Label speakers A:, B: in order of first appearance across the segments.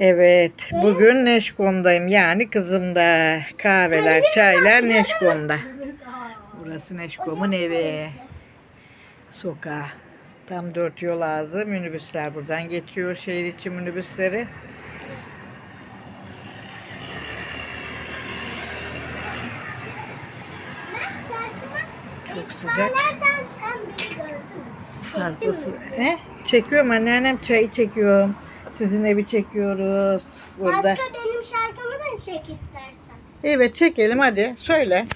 A: Evet, bugün Neşkom'dayım. Yani kızımda. Kahveler, çaylar Neşkom'da. Burası Neşkom'un evi. Sokağı. Tam dört yol ağzı. Minibüsler buradan geçiyor. Şehir içi minibüsleri. Çok sıcak. Fazlası. He? Çekiyorum anneannem çayı çekiyorum. Sizin evi çekiyoruz. Burada.
B: Başka benim şarkımı da çek istersen.
A: Evet çekelim hadi. Söyle.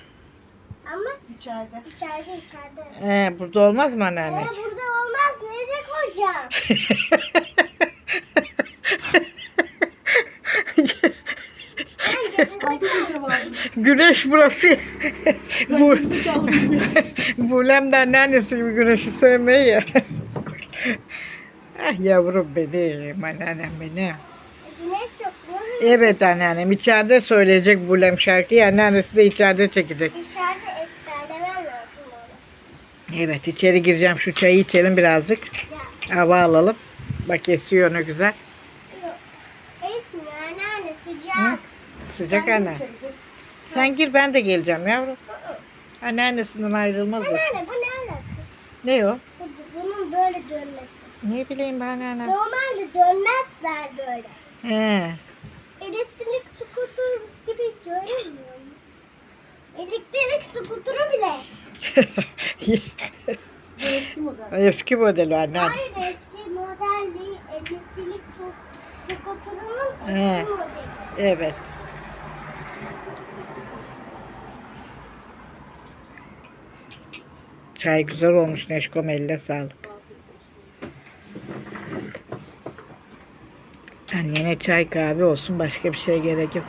B: Ama
C: İçeride.
B: içeride içeride.
A: Ee, burada olmaz mı
B: Ee,
A: anneanne?
B: burada olmaz. Nereye koyacağım?
C: Aldı mı cevabını?
A: Güneş burası. Bu, Bulem de anneannesi gibi güneşi sevmeyi ya. Ah yavrum benim, anneannem benim.
B: Güneş çok. Nasıl?
A: Evet anneannem içeride söyleyecek Bulem şarkıyı. Anneannesi de içeride çekecek.
B: Dışarıda ezberlemen lazım onu.
A: Evet içeri gireceğim. Şu çayı içelim birazcık.
B: Ya.
A: Hava alalım. Bak esiyor ne güzel.
B: Yok. Esmiyor anneanne sıcak.
A: Hı? Sıcak anne.
C: İçeri gir.
A: Sen gir ben de geleceğim yavrum. Anneannesinden ayrılmaz.
B: Anneanne bu ne alaka?
A: Ne o?
B: Bu, bunun böyle dönmesi.
A: Ne bileyim ben anneannem.
B: Normalde dönmezler böyle.
A: He.
B: Elektrik skuter gibi görünmüyor mu? Elektrik skuturu bile.
C: Bu eski model.
A: Eski model anneanne.
B: Hayır eski model değil. Elektrik skuturunun
A: He.
B: eski modeli.
A: Evet. Çay güzel olmuş Neşkom eline sağlık. Annene çay kahve olsun başka bir şey gerek yok.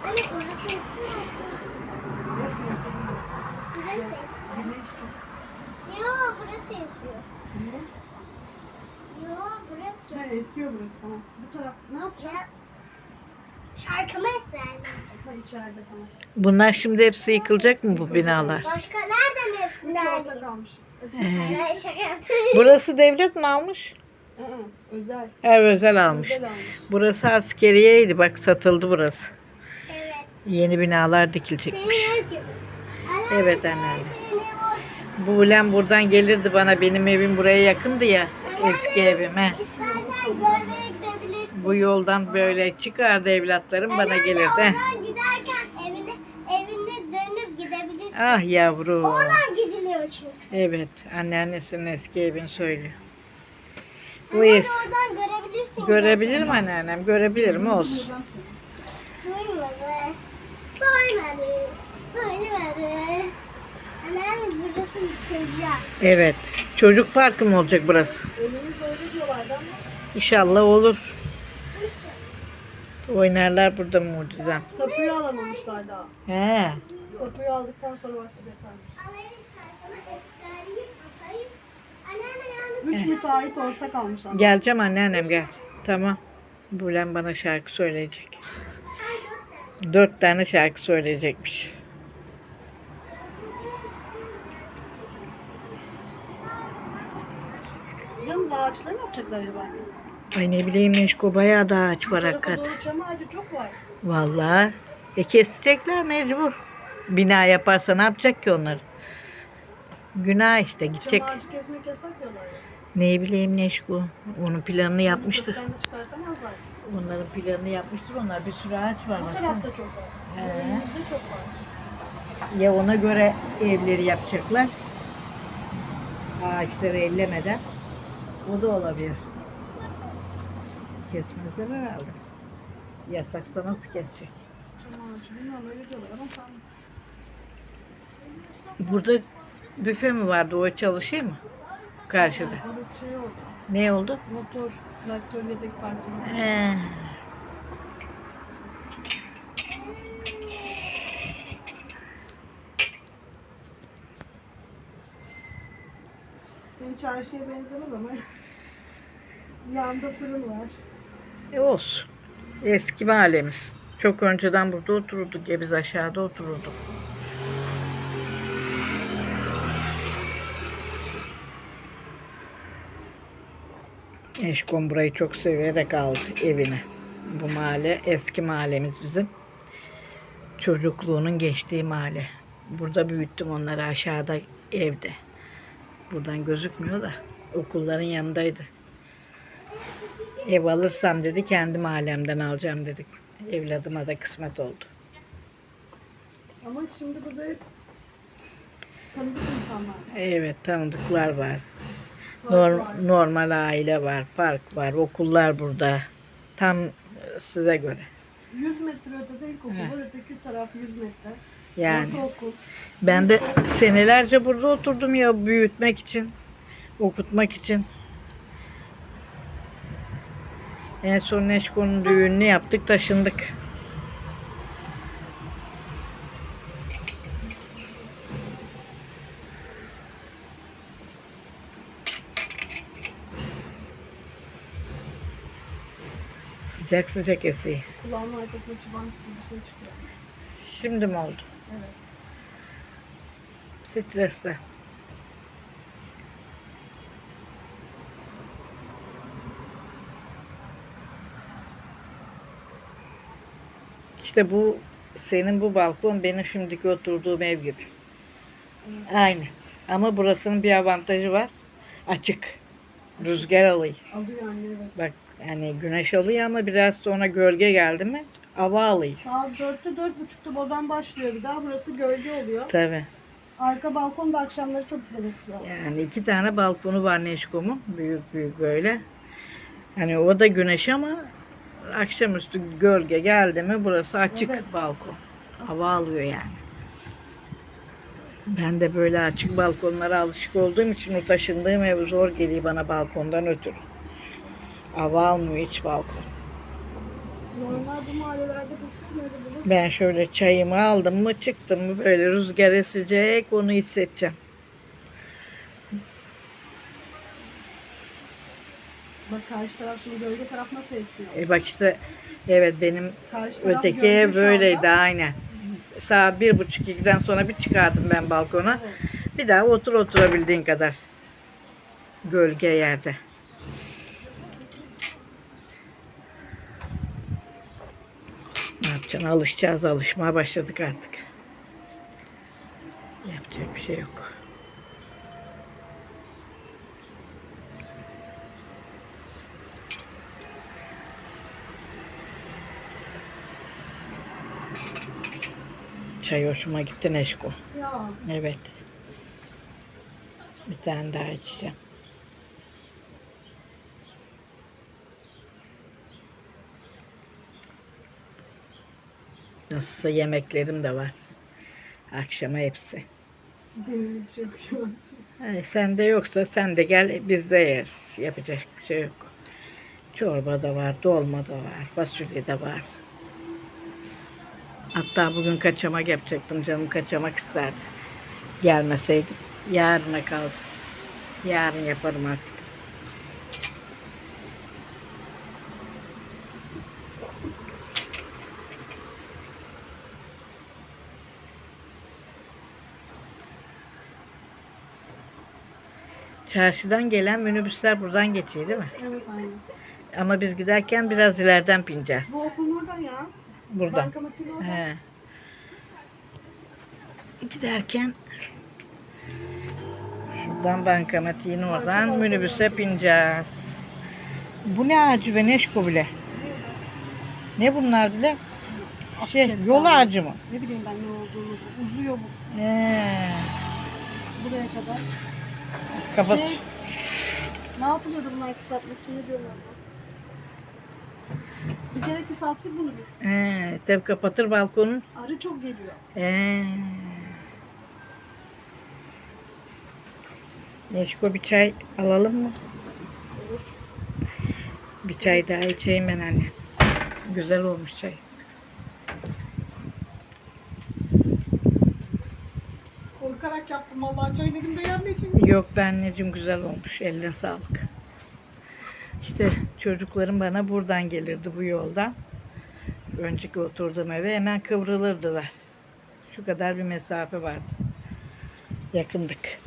B: Burası esiyor. Burası.
C: Ha, esiyor burası tamam. Bu taraf ne yapacağım?
B: Ya, şarkımı ezberleyeceğim.
C: Ha içeride tamam.
A: Bunlar şimdi hepsi yıkılacak mı bu binalar?
B: Başka nereden
C: Üç orada
B: ezberleyeyim?
C: kalmış.
B: Şaka yaptım.
A: Burası devlet mi almış?
C: Aa, özel.
A: Evet özel almış.
C: Özel almış.
A: Burası askeriyeydi bak satıldı burası.
B: Evet.
A: Yeni binalar dikilecek.
B: Senin ev gibi. Anneanne,
A: Evet anneanne. Bu ulan buradan gelirdi bana benim evim buraya yakındı ya eski evime. Bu yoldan böyle çıkardı evlatlarım bana
B: Anneanne,
A: gelirdi.
B: Oradan giderken evine, evine dönüp gidebilirsin.
A: Ah yavrum.
B: Oradan gidiliyor çünkü.
A: Evet anneannesinin eski evini söylüyor. Es.
B: oradan görebilirsin.
A: Görebilir mi anneannem? Görebilir mi olsun.
B: Duymadı. Duymadı. Duymadı. Anneanne burası yıkılacak.
A: Evet. Çocuk parkı mı olacak burası?
C: Önümüz öyle diyorlardı ama
A: İnşallah olur. Oynarlar burada mucizem.
C: tapuyu alamamışlar daha.
A: He.
C: Tapuyu aldıktan sonra başlayacaklar.
B: Alayım şarkımı efkariyim atayım. Anneanne yalnız
C: Üç müteahhit ortak almış ama.
A: Geleceğim anneannem gel. Tamam. Bulen bana şarkı söyleyecek. Dört tane şarkı söyleyecekmiş.
C: Yalnız ağaçları ne yapacaklar acaba?
A: Ay ne bileyim Neşko bayağı da ağaç var hakikaten.
C: doğru çam ağacı çok var.
A: Vallahi. E kesecekler mecbur. Bina yaparsa ne yapacak ki onları? Günah işte gidecek.
C: Çam ağacı kesmek yasak ya.
A: Ne bileyim Neşko. Onun planını yapmıştır.
C: Çıkartamazlar.
A: Onların planını yapmıştır onlar. Bir sürü ağaç var.
C: Bu
A: baksana.
C: tarafta çok var.
A: He.
C: Önümüzde çok var.
A: Ya ona göre evleri yapacaklar. Ağaçları ellemeden. O da olabilir. Kesmezler herhalde. Yasaksa nasıl kesecek?
C: Çam ağacı bilmiyorum öyle diyorlar ama tam
A: Burada büfe mi vardı? O çalışıyor mu? Karşıda.
C: Orası şey oldu.
A: Ne oldu?
C: Motor, traktör yedek parçaları.
A: He.
C: Senin çarşıya benzemez ama yanda fırın var.
A: E olsun. Eski mahallemiz. Çok önceden burada otururduk ya biz aşağıda otururduk. Eşkom burayı çok severek aldı evine. Bu mahalle eski mahallemiz bizim. Çocukluğunun geçtiği mahalle. Burada büyüttüm onları aşağıda evde. Buradan gözükmüyor da okulların yanındaydı. Ev alırsam dedi kendi mahallemden alacağım dedik. Evladıma da kısmet oldu.
C: Ama şimdi burada hep tanıdık insanlar.
A: Evet tanıdıklar var.
C: Var,
A: Nor-
C: var.
A: normal aile var, park var, okullar burada. Tam e, size göre.
C: 100 metre ötede ilkokul
A: He.
C: öteki taraf 100 metre.
A: Yani
C: Ortaokul.
A: ben de senelerce burada oturdum ya büyütmek için, okutmak için. En son Neşko'nun düğününü yaptık, taşındık. Sıcak sıcak esiyor.
C: Kulağımın arkasına çıban gibi bir şey çıkıyor.
A: Şimdi mi oldu?
C: Evet.
A: Stresle. İşte bu senin bu balkon benim şimdiki oturduğum ev gibi. Aynı. Ama burasının bir avantajı var. Açık. Rüzgar alıyor.
C: Alıyor anne evet.
A: Bak yani güneş alıyor ama biraz sonra gölge geldi mi hava alıyor.
C: Saat 4'te 4.30'da buradan başlıyor bir daha. Burası gölge oluyor.
A: Tabii.
C: Arka balkon da akşamları çok güzel esiyor.
A: Yani iki tane balkonu var Neşkom'un. Büyük büyük böyle. Hani o da güneş ama akşamüstü gölge geldi mi burası açık
C: Evet.
A: balkon. Hava alıyor yani. Ben de böyle açık balkonlara alışık olduğum için o taşındığım ev zor geliyor bana balkondan ötürü. Hava almıyor hiç balkon.
C: Normal bu mahallelerde bulsun.
A: Ben şöyle çayımı aldım mı çıktım mı böyle rüzgar esecek onu hissedeceğim.
C: Bak karşı taraf şimdi gölge taraf nasıl esiyor?
A: E bak işte evet benim Öteki ev böyleydi aynen. Saat bir buçuk ikiden sonra bir çıkardım ben balkona.
C: Evet.
A: Bir daha otur oturabildiğin kadar. Gölge yerde. Ne yapacaksın? Alışacağız. Alışmaya başladık artık. Yapacak bir şey yok. Çay hoşuma gitti Neşko.
C: Ya
A: Evet. Bir tane daha içeceğim. Nasılsa yemeklerim de var. Akşama hepsi.
C: benim bir yok şu an.
A: Ay, sen de yoksa sen de gel biz de yeriz. Yapacak bir şey yok. Çorba da var, dolma da var, fasulye de var. Hatta bugün kaçamak yapacaktım. Canım kaçamak isterdi. Gelmeseydim. Yarına kaldı. Yarın yaparım artık. Çarşıdan gelen minibüsler buradan geçiyor değil mi?
C: Evet aynen.
A: Ama biz giderken biraz ileriden bineceğiz.
C: Bu okulun oradan ya.
A: Buradan.
C: Bankamatiğin oradan.
A: He. Giderken şuradan bankamatiğin oradan minibüse bineceğiz. Bu ne ağacı be Neşko bile? Ne bunlar bile? Şey, yol ağacı mı?
C: Ne bileyim ben ne olduğunu. Uzuyor bu
A: He.
C: buraya kadar.
A: Kapat.
C: Şey, ne yapılıyordu bunlar kısaltmak için ne diyorlar? Bir kere kısalttık bunu biz.
A: He, tabii kapatır balkonun.
C: Arı çok geliyor.
A: He. Neşko bir çay alalım mı?
C: Olur.
A: Bir çay daha içeyim ben anne. Güzel olmuş çay.
C: Korkarak yaptım vallahi çay dedim beğenmek için.
A: Yok be anneciğim güzel olmuş. Eline sağlık. İşte çocuklarım bana buradan gelirdi bu yoldan. Önceki oturduğum eve hemen kıvrılırdılar. Şu kadar bir mesafe vardı. Yakındık.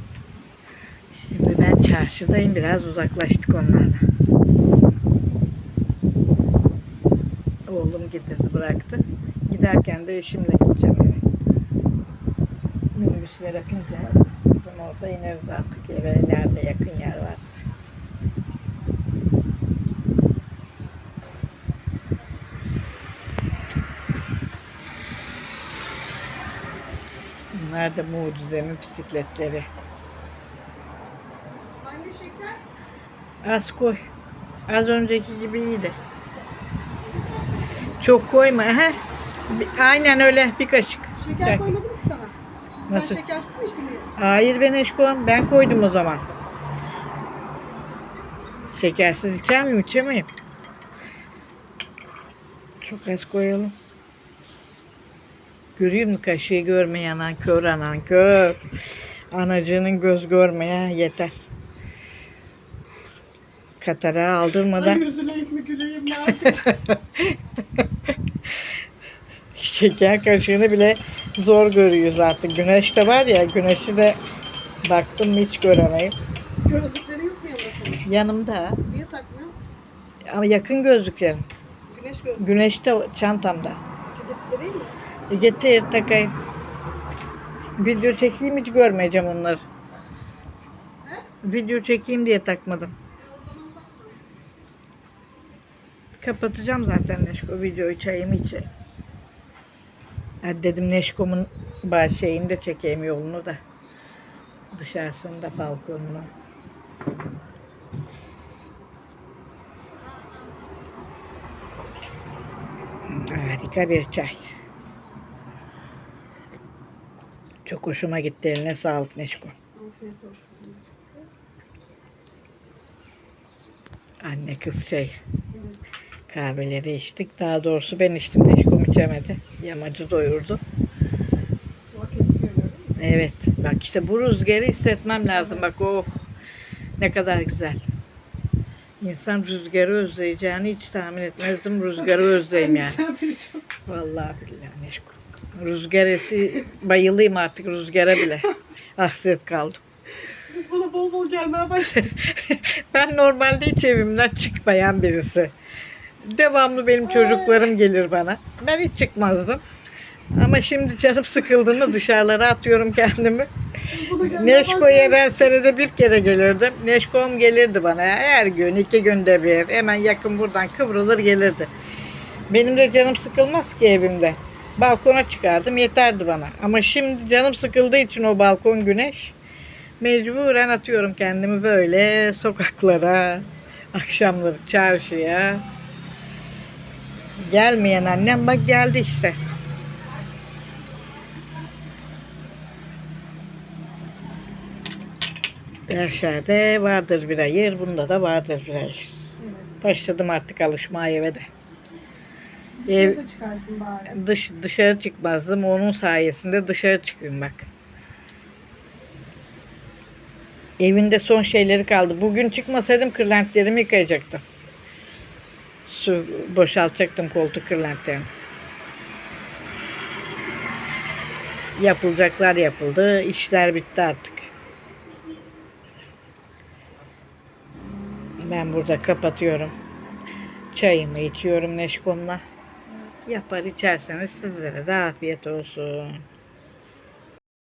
A: Şimdi ben çarşıdayım. Biraz uzaklaştık onlarla. Oğlum getirdi bıraktı. Giderken de eşimle gideceğim eve. Minibüsler akınca bizim orada ineriz artık eve nerede yakın yer varsa. Bunlar da mucizemin bisikletleri.
C: Anne şeker.
A: Az koy. Az önceki gibi iyiydi. Çok koyma. He? Aynen öyle bir kaşık.
C: Şeker koymadım ki sana.
A: Nasıl?
C: Sen şekersiz mi içtin?
A: Hayır ben eşkoğum. Ben koydum o zaman. Şekersiz içer miyim? İçemeyim. Çok az koyalım. Görüyor musun kaşığı görmeyen anan kör anan kör. Anacının göz görmeye yeter. Katara
C: Ay
A: aldırmadan
C: üzüleyim mi güleyim mi artık?
A: şeker kaşığını bile zor görüyoruz artık. Güneş de var ya güneşi de baktım hiç göremeyim.
C: Gözlükleri yok mu yanında?
A: Yanımda
C: Niye takmıyor?
A: ama yakın gözlüklerim.
C: Güneş gözlüğü.
A: Güneş de çantamda.
C: Değil mi?
A: E getir takayım. Video çekeyim hiç görmeyeceğim onları. Video çekeyim diye takmadım. Kapatacağım zaten Neşko videoyu çayımı içeyim. Hadi dedim Neşko'mun şeyini de çekeyim yolunu da. Dışarısında balkonunu. Harika bir çay. Çok hoşuma gitti. Eline sağlık Neşko. Anne kız çay. Kahveleri içtik. Daha doğrusu ben içtim. Neşkom içemedi. Yamacı doyurdu. Evet. Bak işte bu rüzgarı hissetmem lazım. Bak oh. Ne kadar güzel. İnsan rüzgarı özleyeceğini hiç tahmin etmezdim. Rüzgarı özleyeyim yani. Vallahi billahi Neşko. Rüzgar esi bayılayım artık rüzgara bile. Hasret kaldım.
C: Siz bana bol bol gelmeye başladınız.
A: Ben normalde hiç evimden çıkmayan birisi. Devamlı benim çocuklarım gelir bana. Ben hiç çıkmazdım. Ama şimdi canım sıkıldığında dışarılara atıyorum kendimi. Neşko'ya ben senede bir kere gelirdim. Neşko'm gelirdi bana her gün, iki günde bir. Hemen yakın buradan kıvrılır gelirdi. Benim de canım sıkılmaz ki evimde. Balkona çıkardım yeterdi bana. Ama şimdi canım sıkıldığı için o balkon güneş. Mecburen atıyorum kendimi böyle sokaklara, akşamları çarşıya. Gelmeyen annem bak geldi işte. Şerde vardır bir hayır, bunda da vardır bir hayır.
C: Evet.
A: Başladım artık alışmaya eve de.
C: Dışarı
A: Ev,
C: da çıkarsın bari.
A: dış, dışarı çıkmazdım. Onun sayesinde dışarı çıkıyorum bak. Evinde son şeyleri kaldı. Bugün çıkmasaydım kırlentlerimi yıkayacaktım. Su boşaltacaktım koltuk kırlentlerini. Yapılacaklar yapıldı. İşler bitti artık. Ben burada kapatıyorum. Çayımı içiyorum Neşkom'la. Yapar içerseniz sizlere de afiyet olsun.